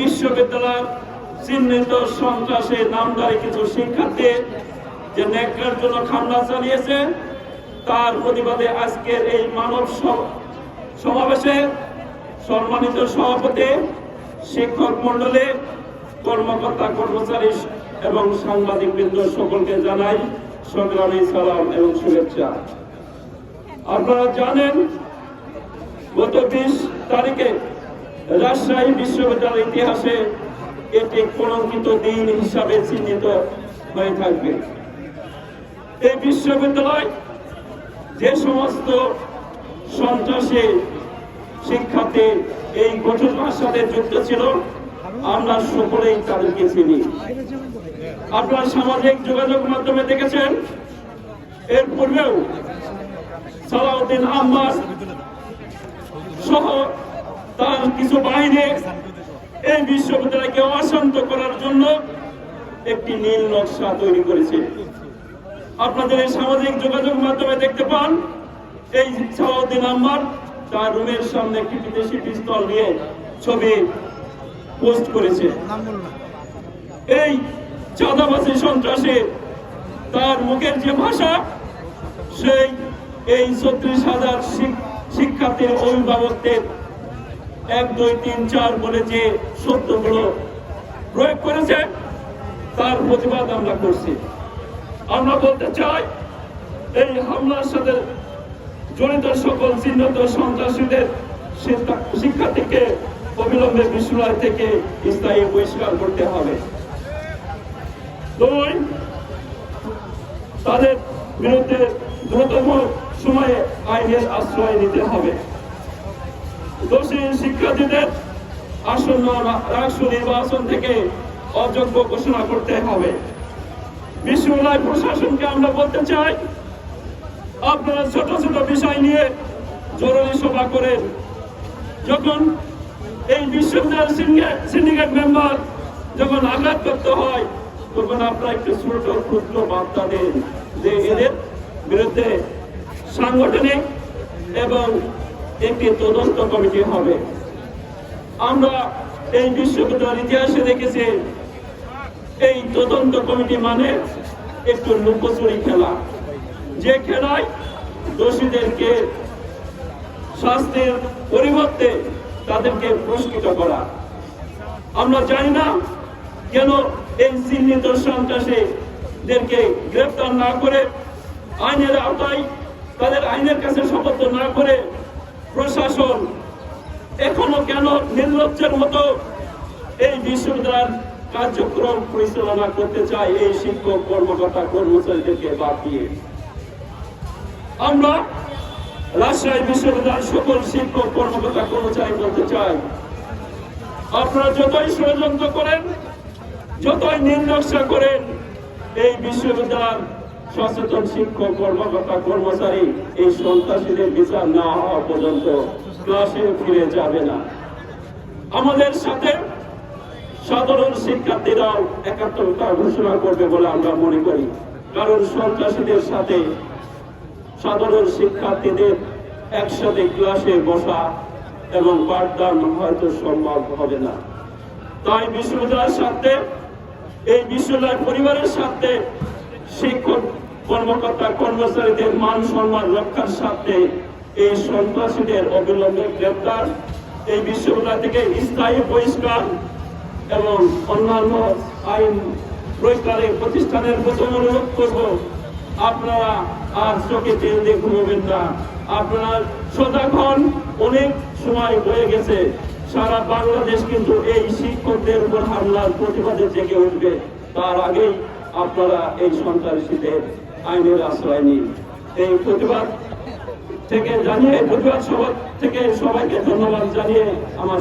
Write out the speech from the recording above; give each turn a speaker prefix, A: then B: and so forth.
A: বিশ্ববিদ্যালয়ের জন্য চালিয়েছে, তার প্রতিবাদে আজকের এই মানব সমাবেশে সম্মানিত সভাপতি, শিক্ষক মন্ডলী কর্মকর্তা কর্মচারী এবং সাংবাদিক বৃন্দ সকলকে জানাই সংগ্রামী সালাম এবং শুভেচ্ছা। আপনারা জানেন, গত বিশ তারিখে রাজশাহী ইতিহাসে এটি কলঙ্কিত দিন হিসাবে চিহ্নিত হয়ে থাকবে। এই বিশ্ববিদ্যালয় যে সমস্ত সন্ত্রাসী শিক্ষার্থী এই ঘটনার সাথে যুক্ত ছিল আমরা সকলেই তাদেরকে চিনি। আপনারা সামাজিক যোগাযোগ মাধ্যমে দেখেছেন, এর পূর্বেও সালাউদ্দিন আহমদ সহ তার কিছু বাহিনী এই বিশ্ববিদ্যালয়কে অশান্ত করার জন্য একটি নীল নকশা তৈরি করেছে। আপনাদের এই সামাজিক যোগাযোগ মাধ্যমে দেখতে পান, এই সালাউদ্দিন আহমদ তার রুমের সামনে একটি বিদেশি পিস্তল নিয়ে ছবি পোস্ট করেছে। এই চাঁদাবাসী সন্ত্রাসী তার মুখের যে ভাষা, সেই এই ছত্রিশ হাজার শিক্ষার্থীর অভিভাবকদের এক, দুই, তিন, চার বলে যে সত্যগুলো প্রয়োগ করেছে, তার প্রতিবাদ আমরা করছি। আমরা বলতে চাই, এই হামলার সাথে জড়িত সকল চিহ্নিত সন্ত্রাসীদের শিক্ষার্থীকে অবিলম্বে বিশ্ববিদ্যালয় থেকে স্থায়ী বহিষ্কার করতে হবে। দুই তাদের বিরুদ্ধে দ্রুততম সময়ে আইনের আশ্রয় নিতে হবে। দোষী শিক্ষার্থীদের আসন্ন রাষ্ট্র নির্বাচন থেকে অযোগ্য ঘোষণা করতে হবে। বিশ্ববিদ্যালয় প্রশাসনকে আমরা বলতে চাই, আপনারা ছোট ছোট বিষয় নিয়ে জরুরি সভা করেন। যখন এই বিশ্ববিদ্যালয়ের সিন্ডিকেট মেম্বার যখন আঘাতপ্রাপ্ত হয়, তখন আপনারা একটু ছোট ক্ষুদ্র বার্তা দেন যে এদের বিরুদ্ধে সাংগঠনিক এবং একটি তদন্ত কমিটি হবে। আমরা এই বিশ্ববিদ্যালয়ের ইতিহাসে দেখেছি, এই তদন্ত কমিটি মানে একটু লুকোচুরি খেলা। যে খেলায় দোষীদেরকে শাস্তির পরিবর্তে তাদেরকে পুরস্কৃত করা। আমরা জানি না কেন এই চিহ্নিত সন্ত্রাসীদেরকে গ্রেফতার না করে আইনের আওতায়, তাদের আইনের কাছে শপথ না করে প্রশাসন এখনও কেন নির্লজ্জের মতো এই বিশ্ববিদ্যালয়ের কার্যক্রম পরিচালনা করতে চায় এই শিক্ষক, কর্মকর্তা, কর্মচারীদেরকে বাদ দিয়ে? আমরা রাজশাহী বিশ্ববিদ্যালয়ের সকল শিক্ষক, কর্মকর্তা আপনারা যতই ষড়যন্ত্র করেন, যতই নির্লক্ষ্য করেন, এই বিশ্ববিদ্যালয়ের সচেতন শিক্ষক, কর্মকর্তা, কর্মচারী, এই সন্ত্রাসীদের বিচার না হওয়া পর্যন্ত ক্লাসে ফিরে যাবে না। আমাদের সাথে সাধারণ শিক্ষার্থীরাও একাত্মতা ঘোষণা করবে বলে আমরা মনে করি। কারণ সন্ত্রাসীদের সাথে সাধারণ শিক্ষার্থীদের একসাথে ক্লাসে বসা এবং পাঠদান হয়তো সম্ভব হবে না। তাই বিশ্ববিদ্যালয়ের সাথে এই বিশ্ববিদ্যালয় পরিবারের সাথে শিক্ষক, কর্মকর্তা, কর্মচারীদের মান সম্মান রক্ষার সাথে এই সন্ত্রাসীদের অবিলম্বে গ্রেপ্তার। এই বিশ্ববিদ্যালয় থেকে স্থায়ী বহিষ্কার এবং অন্যান্য আইন প্রয়োগকারী প্রতিষ্ঠানের প্রথম অনুরোধ করব, আপনারা আর চোখে তেল দিয়ে না। আপনারা সজাগ অনেক সময় হয়ে গেছে। সারা বাংলাদেশ কিন্তু এই শিক্ষকদের উপর হামলার প্রতিবাদে জেগে উঠবে। তার আগেই আপনারা এই সন্ত্রাসীদের আইনের আশ্রয় নিন। এই প্রতিবাদ থেকে জানিয়ে, প্রতিবাদ সভা থেকে সবাইকে ধন্যবাদ জানিয়ে আমার